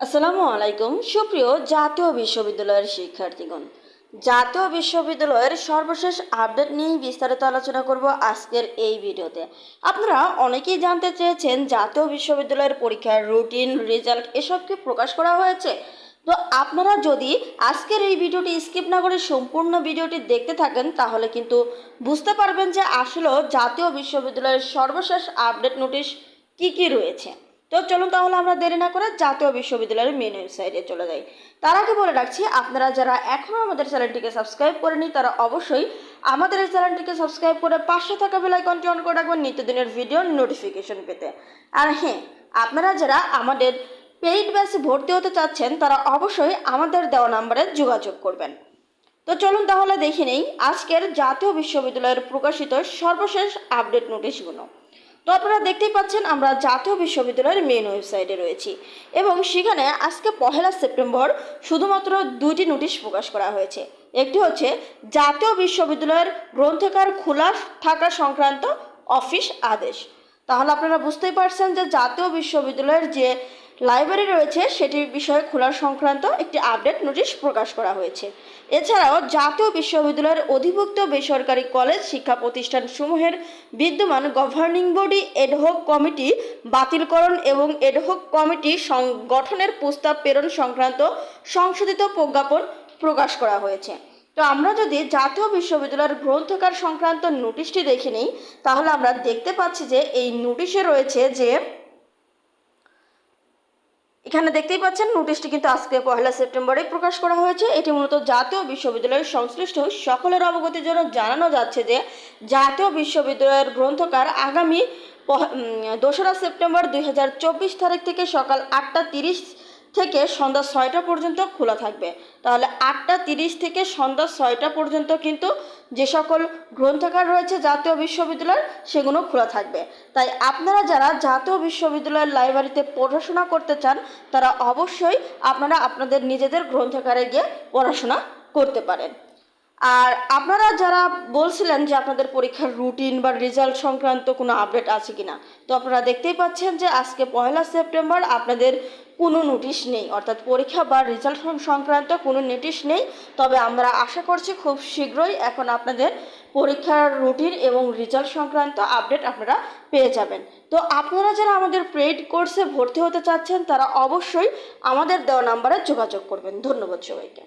আসসালামু আলাইকুম। সুপ্রিয় জাতীয় বিশ্ববিদ্যালয়ের শিক্ষার্থীগণ, জাতীয় বিশ্ববিদ্যালয়ের সর্বশেষ আপডেট নিয়েই বিস্তারিত আলোচনা করব আজকের এই ভিডিওতে। আপনারা অনেকেই জানতে চেয়েছেন জাতীয় বিশ্ববিদ্যালয়ের পরীক্ষার রুটিন, রেজাল্ট এসব কি প্রকাশ করা হয়েছে? তো আপনারা যদি আজকের এই ভিডিওটি স্কিপ না করে সম্পূর্ণ ভিডিওটি দেখতে থাকেন, তাহলে কিন্তু বুঝতে পারবেন যে আসলেও জাতীয় বিশ্ববিদ্যালয়ের সর্বশেষ আপডেট নোটিশ কি কি রয়েছে। তো চলুন তাহলে আমরা দেরি না করে জাতীয় বিশ্ববিদ্যালয়ের মেন ওয়েবসাইটে চলে যাই। তার আগে বলে রাখছি, আপনারা যারা এখনও আমাদের চ্যানেলটিকে সাবস্ক্রাইব করেনি, তারা অবশ্যই আমাদের এই চ্যানেলটিকে সাবস্ক্রাইব করে পাশে থাকা বেলাইকনটি অন করে রাখবেন নিত্যদিনের ভিডিও নোটিফিকেশন পেতে। আর হ্যাঁ আপনারা যারা আমাদের পেইড ব্যাচে ভর্তি হতে চাচ্ছেন, তারা অবশ্যই আমাদের দেওয়া নাম্বারে যোগাযোগ করবেন। তো চলুন তাহলে দেখে নেই, আজকের জাতীয় বিশ্ববিদ্যালয়ের প্রকাশিত সর্বশেষ আপডেট নোটিশগুলো তো আপনারা দেখতেই পাচ্ছেন, আমরা জাতীয় বিশ্ববিদ্যালয়ের মেন ওয়েবসাইটে রয়েছি। এবং সেখানে আজকে পহেলা সেপ্টেম্বর শুধুমাত্র দুইটি নোটিশ প্রকাশ করা হয়েছে। একটি হচ্ছে, জাতীয় বিশ্ববিদ্যালয়ের গ্রন্থাগার খোলা থাকা সংক্রান্ত অফিস আদেশ। তাহলে আপনারা বুঝতেই পারছেন যে জাতীয় বিশ্ববিদ্যালয়ের যে লাইব্রেরি রয়েছে, সেটির বিষয়ে খোলা সংক্রান্ত একটি আপডেট নোটিশ প্রকাশ করা হয়েছে। এছাড়াও জাতীয় বিশ্ববিদ্যালয়ের অধিভুক্ত বেসরকারি কলেজ শিক্ষা প্রতিষ্ঠান সমূহের বিদ্যমান governing body ad hoc committee বাতিলকরণ এবং এডহক কমিটি গঠনের প্রস্তাব প্রেরণ সংক্রান্ত সংশোধিত প্রজ্ঞাপন প্রকাশ করা হয়েছে। তো আমরা যদি জাতীয় বিশ্ববিদ্যালয়ের গ্রন্থাগার সংক্রান্ত নোটিশটি দেখে নিই, তাহলে আমরা দেখতে পাচ্ছি যে এই নোটিশে রয়েছে যে এখানে দেখতেই পাচ্ছেন নোটিশটি কিন্তু আজকে পয়লা সেপ্টেম্বরে প্রকাশ করা হয়েছে। এটি মূলত জাতীয় বিশ্ববিদ্যালয়ের সংশ্লিষ্ট সকলের অবগতির জন্য জানানো যাচ্ছে যে, জাতীয় বিশ্ববিদ্যালয়ের গ্রন্থকার আগামী দোসরা সেপ্টেম্বর দুই হাজার চব্বিশ তারিখ থেকে সকাল আটটা তিরিশ থেকে সন্ধ্যা ছয়টা পর্যন্ত খোলা থাকবে। তাহলে আটটা তিরিশ থেকে সন্ধ্যা ছয়টা পর্যন্ত কিন্তু যে সকল গ্রন্থাগার রয়েছে জাতীয় বিশ্ববিদ্যালয়ের সেগুলো খোলা থাকবে। তাই আপনারা যারা জাতীয় বিশ্ববিদ্যালয়ের লাইব্রেরিতে পড়াশোনা করতে চান, তারা অবশ্যই আপনারা আপনাদের নিজেদের গ্রন্থাগারে গিয়ে পড়াশোনা করতে পারেন। আর আপনারা যারা বলছিলেন যে আপনাদের পরীক্ষার রুটিন বা রেজাল্ট সংক্রান্ত কোনো আপডেট আছে কিনা, তো আপনারা দেখতেই পাচ্ছেন যে আজকে পয়লা সেপ্টেম্বর, আপনাদের কোনো নোটিশ নেই। অর্থাৎ পরীক্ষা বা রেজাল্ট সংক্রান্ত কোনো নোটিশ নেই। তবে আমরা আশা করছি খুব শীঘ্রই এখন আপনাদের পরীক্ষার রুটিন এবং রেজাল্ট সংক্রান্ত আপডেট আপনারা পেয়ে যাবেন। তো আপনারা যারা আমাদের পেইড কোর্সে ভর্তি হতে চাচ্ছেন, তারা অবশ্যই আমাদের দেওয়া নাম্বারে যোগাযোগ করবেন। ধন্যবাদ সবাইকে।